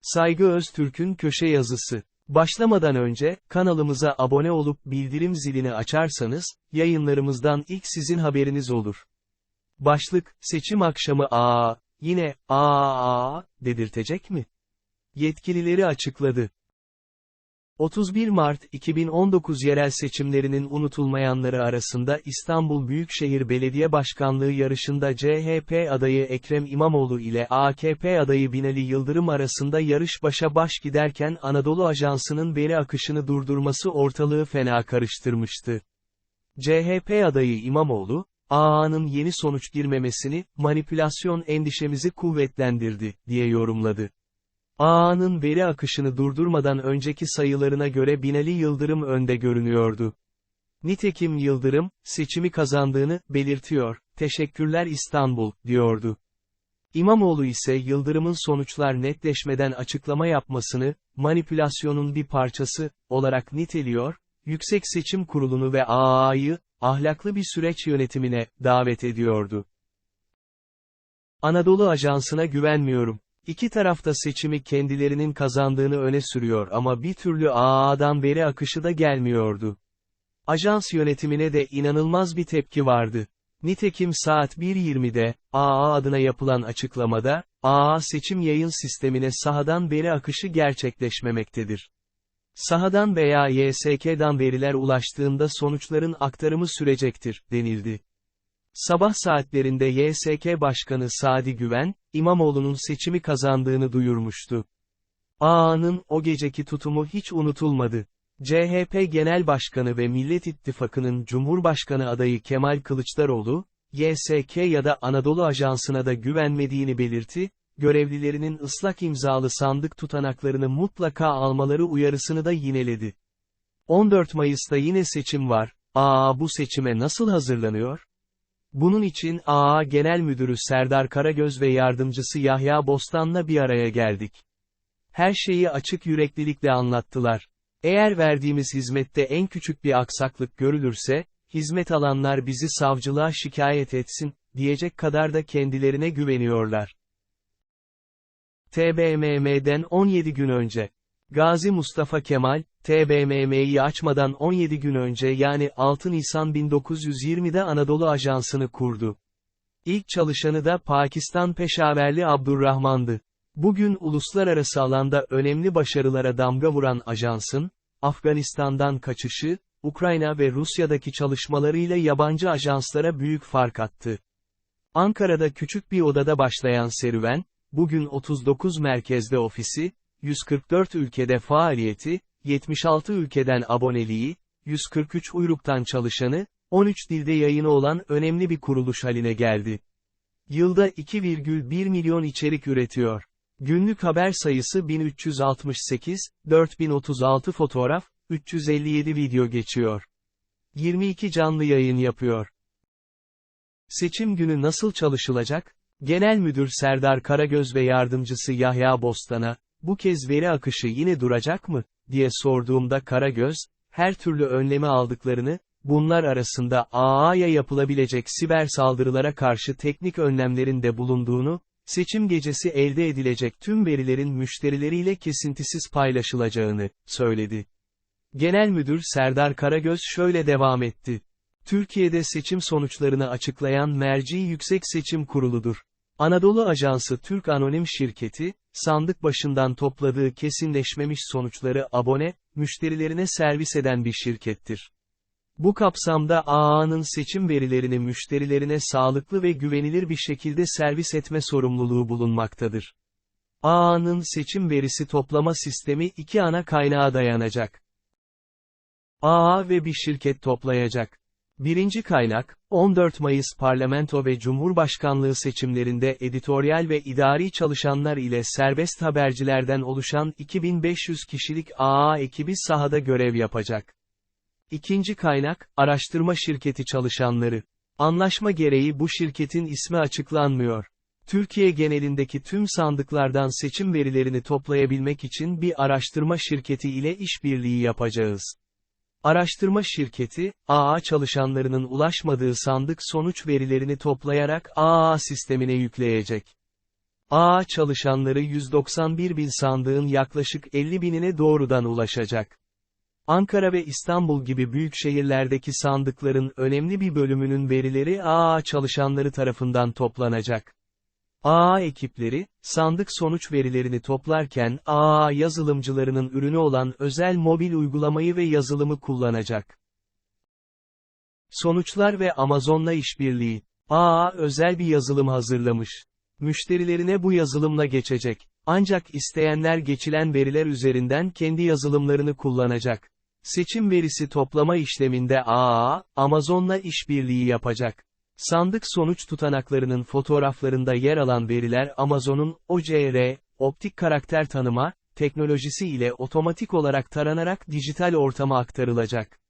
Saygı Öztürk'ün köşe yazısı. Başlamadan önce, kanalımıza abone olup bildirim zilini açarsanız, yayınlarımızdan ilk sizin haberiniz olur. Başlık, seçim akşamı aa, yine, aa, dedirtecek mi? Yetkilileri açıkladı. 31 Mart 2019 yerel seçimlerinin unutulmayanları arasında İstanbul Büyükşehir Belediye Başkanlığı yarışında CHP adayı Ekrem İmamoğlu ile AKP adayı Binali Yıldırım arasında yarış başa baş giderken Anadolu Ajansı'nın veri akışını durdurması ortalığı fena karıştırmıştı. CHP adayı İmamoğlu, AA'nın yeni sonuç girmemesini, manipülasyon endişemizi kuvvetlendirdi, diye yorumladı. AA'nın veri akışını durdurmadan önceki sayılarına göre Binali Yıldırım önde görünüyordu. Nitekim Yıldırım, seçimi kazandığını, belirtiyor, teşekkürler İstanbul, diyordu. İmamoğlu ise Yıldırım'ın sonuçlar netleşmeden açıklama yapmasını, manipülasyonun bir parçası, olarak niteliyor, Yüksek Seçim Kurulu'nu ve AA'yı, ahlaklı bir süreç yönetimine, davet ediyordu. Anadolu Ajansı'na güvenmiyorum. İki tarafta seçimi kendilerinin kazandığını öne sürüyor ama bir türlü AA'dan veri akışı da gelmiyordu. Ajans yönetimine de inanılmaz bir tepki vardı. Nitekim saat 1.20'de, AA adına yapılan açıklamada, AA seçim yayın sistemine sahadan veri akışı gerçekleşmemektedir. Sahadan veya YSK'dan veriler ulaştığında sonuçların aktarımı sürecektir, denildi. Sabah saatlerinde YSK Başkanı Sadi Güven, İmamoğlu'nun seçimi kazandığını duyurmuştu. AA'nın o geceki tutumu hiç unutulmadı. CHP Genel Başkanı ve Millet İttifakı'nın Cumhurbaşkanı adayı Kemal Kılıçdaroğlu, YSK ya da Anadolu Ajansı'na da güvenmediğini belirtti, görevlilerinin ıslak imzalı sandık tutanaklarını mutlaka almaları uyarısını da yineledi. 14 Mayıs'ta yine seçim var, AA bu seçime nasıl hazırlanıyor? Bunun için AA Genel Müdürü Serdar Karagöz ve yardımcısı Yahya Bostan'la bir araya geldik. Her şeyi açık yüreklilikle anlattılar. Eğer verdiğimiz hizmette en küçük bir aksaklık görülürse, hizmet alanlar bizi savcılığa şikayet etsin, diyecek kadar da kendilerine güveniyorlar. TBMM'den 17 gün önce. Gazi Mustafa Kemal, TBMM'yi açmadan 17 gün önce yani 6 Nisan 1920'de Anadolu Ajansı'nı kurdu. İlk çalışanı da Pakistan Peşaverli Abdurrahman'dı. Bugün uluslararası alanda önemli başarılara damga vuran ajansın, Afganistan'dan kaçışı, Ukrayna ve Rusya'daki çalışmalarıyla yabancı ajanslara büyük fark attı. Ankara'da küçük bir odada başlayan serüven, bugün 39 merkezde ofisi, 144 ülkede faaliyeti, 76 ülkeden aboneliği, 143 uyruktan çalışanı, 13 dilde yayını olan önemli bir kuruluş haline geldi. Yılda 2,1 milyon içerik üretiyor. Günlük haber sayısı 1368, 4036 fotoğraf, 357 video geçiyor. 22 canlı yayın yapıyor. Seçim günü nasıl çalışılacak? Genel Müdür Serdar Karagöz ve yardımcısı Yahya Bostan'a, bu kez veri akışı yine duracak mı, diye sorduğumda Karagöz, her türlü önlemi aldıklarını, bunlar arasında AA'ya yapılabilecek siber saldırılara karşı teknik önlemlerin de bulunduğunu, seçim gecesi elde edilecek tüm verilerin müşterileriyle kesintisiz paylaşılacağını, söyledi. Genel Müdür Serdar Karagöz şöyle devam etti. Türkiye'de seçim sonuçlarını açıklayan merci Yüksek Seçim Kurulu'dur. Anadolu Ajansı Türk Anonim Şirketi, sandık başından topladığı kesinleşmemiş sonuçları abone, müşterilerine servis eden bir şirkettir. Bu kapsamda AA'nın seçim verilerini müşterilerine sağlıklı ve güvenilir bir şekilde servis etme sorumluluğu bulunmaktadır. AA'nın seçim verisi toplama sistemi iki ana kaynağa dayanacak. AA ve bir şirket toplayacak. Birinci kaynak, 14 Mayıs parlamento ve cumhurbaşkanlığı seçimlerinde editoryal ve idari çalışanlar ile serbest habercilerden oluşan 2500 kişilik AA ekibi sahada görev yapacak. İkinci kaynak, araştırma şirketi çalışanları. Anlaşma gereği bu şirketin ismi açıklanmıyor. Türkiye genelindeki tüm sandıklardan seçim verilerini toplayabilmek için bir araştırma şirketi ile işbirliği yapacağız. Araştırma şirketi, AA çalışanlarının ulaşmadığı sandık sonuç verilerini toplayarak AA sistemine yükleyecek. AA çalışanları 191 bin sandığın yaklaşık 50 binine doğrudan ulaşacak. Ankara ve İstanbul gibi büyük şehirlerdeki sandıkların önemli bir bölümünün verileri AA çalışanları tarafından toplanacak. AA ekipleri, sandık sonuç verilerini toplarken AA yazılımcılarının ürünü olan özel mobil uygulamayı ve yazılımı kullanacak. Sonuçlar ve Amazon'la işbirliği. AA özel bir yazılım hazırlamış. Müşterilerine bu yazılımla geçecek. Ancak isteyenler geçilen veriler üzerinden kendi yazılımlarını kullanacak. Seçim verisi toplama işleminde AA, Amazon'la işbirliği yapacak. Sandık sonuç tutanaklarının fotoğraflarında yer alan veriler Amazon'un OCR, optik karakter tanıma, teknolojisi ile otomatik olarak taranarak dijital ortama aktarılacak.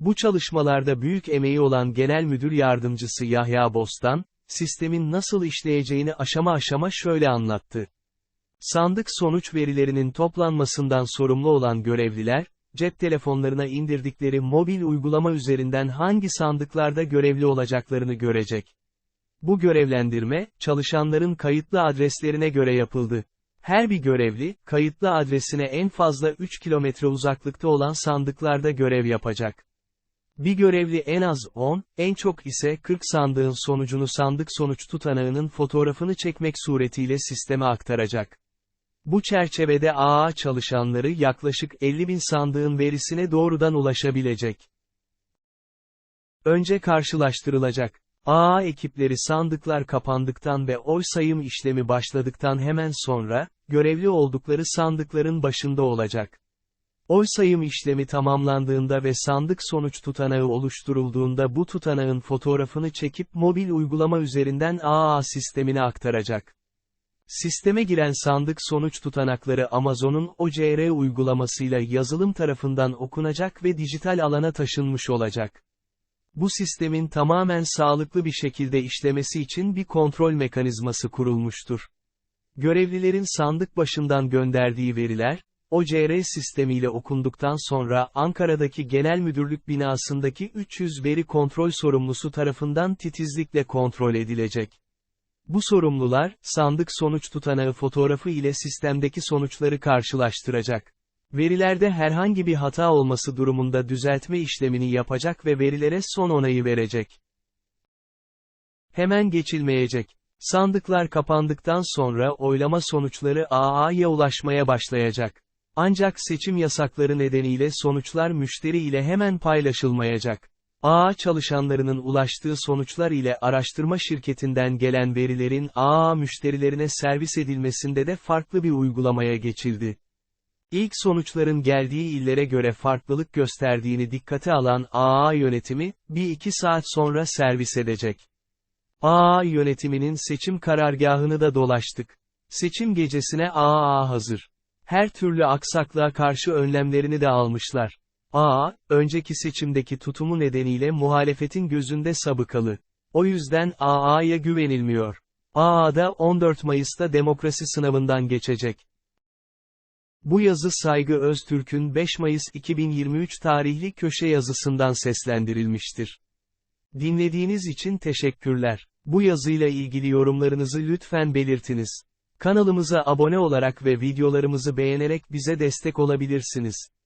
Bu çalışmalarda büyük emeği olan Genel Müdür Yardımcısı Yahya Bostan, sistemin nasıl işleyeceğini aşama aşama şöyle anlattı. Sandık sonuç verilerinin toplanmasından sorumlu olan görevliler, cep telefonlarına indirdikleri mobil uygulama üzerinden hangi sandıklarda görevli olacaklarını görecek. Bu görevlendirme, çalışanların kayıtlı adreslerine göre yapıldı. Her bir görevli, kayıtlı adresine en fazla 3 kilometre uzaklıkta olan sandıklarda görev yapacak. Bir görevli en az 10, en çok ise 40 sandığın sonucunu sandık sonuç tutanağının fotoğrafını çekmek suretiyle sisteme aktaracak. Bu çerçevede AA çalışanları yaklaşık 50 bin sandığın verisine doğrudan ulaşabilecek. Önce karşılaştırılacak. AA ekipleri sandıklar kapandıktan ve oy sayım işlemi başladıktan hemen sonra, görevli oldukları sandıkların başında olacak. Oy sayım işlemi tamamlandığında ve sandık sonuç tutanağı oluşturulduğunda bu tutanağın fotoğrafını çekip mobil uygulama üzerinden AA sistemine aktaracak. Sisteme giren sandık sonuç tutanakları Amazon'un OCR uygulamasıyla yazılım tarafından okunacak ve dijital alana taşınmış olacak. Bu sistemin tamamen sağlıklı bir şekilde işlemesi için bir kontrol mekanizması kurulmuştur. Görevlilerin sandık başından gönderdiği veriler, OCR sistemiyle okunduktan sonra Ankara'daki Genel Müdürlük binasındaki 300 veri kontrol sorumlusu tarafından titizlikle kontrol edilecek. Bu sorumlular, sandık sonuç tutanağı fotoğrafı ile sistemdeki sonuçları karşılaştıracak. Verilerde herhangi bir hata olması durumunda düzeltme işlemini yapacak ve verilere son onayı verecek. Hemen geçilmeyecek. Sandıklar kapandıktan sonra oylama sonuçları AA'ya ulaşmaya başlayacak. Ancak seçim yasakları nedeniyle sonuçlar müşteri ile hemen paylaşılmayacak. AA çalışanlarının ulaştığı sonuçlar ile araştırma şirketinden gelen verilerin AA müşterilerine servis edilmesinde de farklı bir uygulamaya geçildi. İlk sonuçların geldiği illere göre farklılık gösterdiğini dikkate alan AA yönetimi, bir iki saat sonra servis edecek. AA yönetiminin seçim karargahını da dolaştık. Seçim gecesine AA hazır. Her türlü aksaklığa karşı önlemlerini de almışlar. A, önceki seçimdeki tutumu nedeniyle muhalefetin gözünde sabıkalı. O yüzden AA'ya güvenilmiyor. AA'da 14 Mayıs'ta demokrasi sınavından geçecek. Bu yazı Saygı Öztürk'ün 5 Mayıs 2023 tarihli köşe yazısından seslendirilmiştir. Dinlediğiniz için teşekkürler. Bu yazıyla ilgili yorumlarınızı lütfen belirtiniz. Kanalımıza abone olarak ve videolarımızı beğenerek bize destek olabilirsiniz.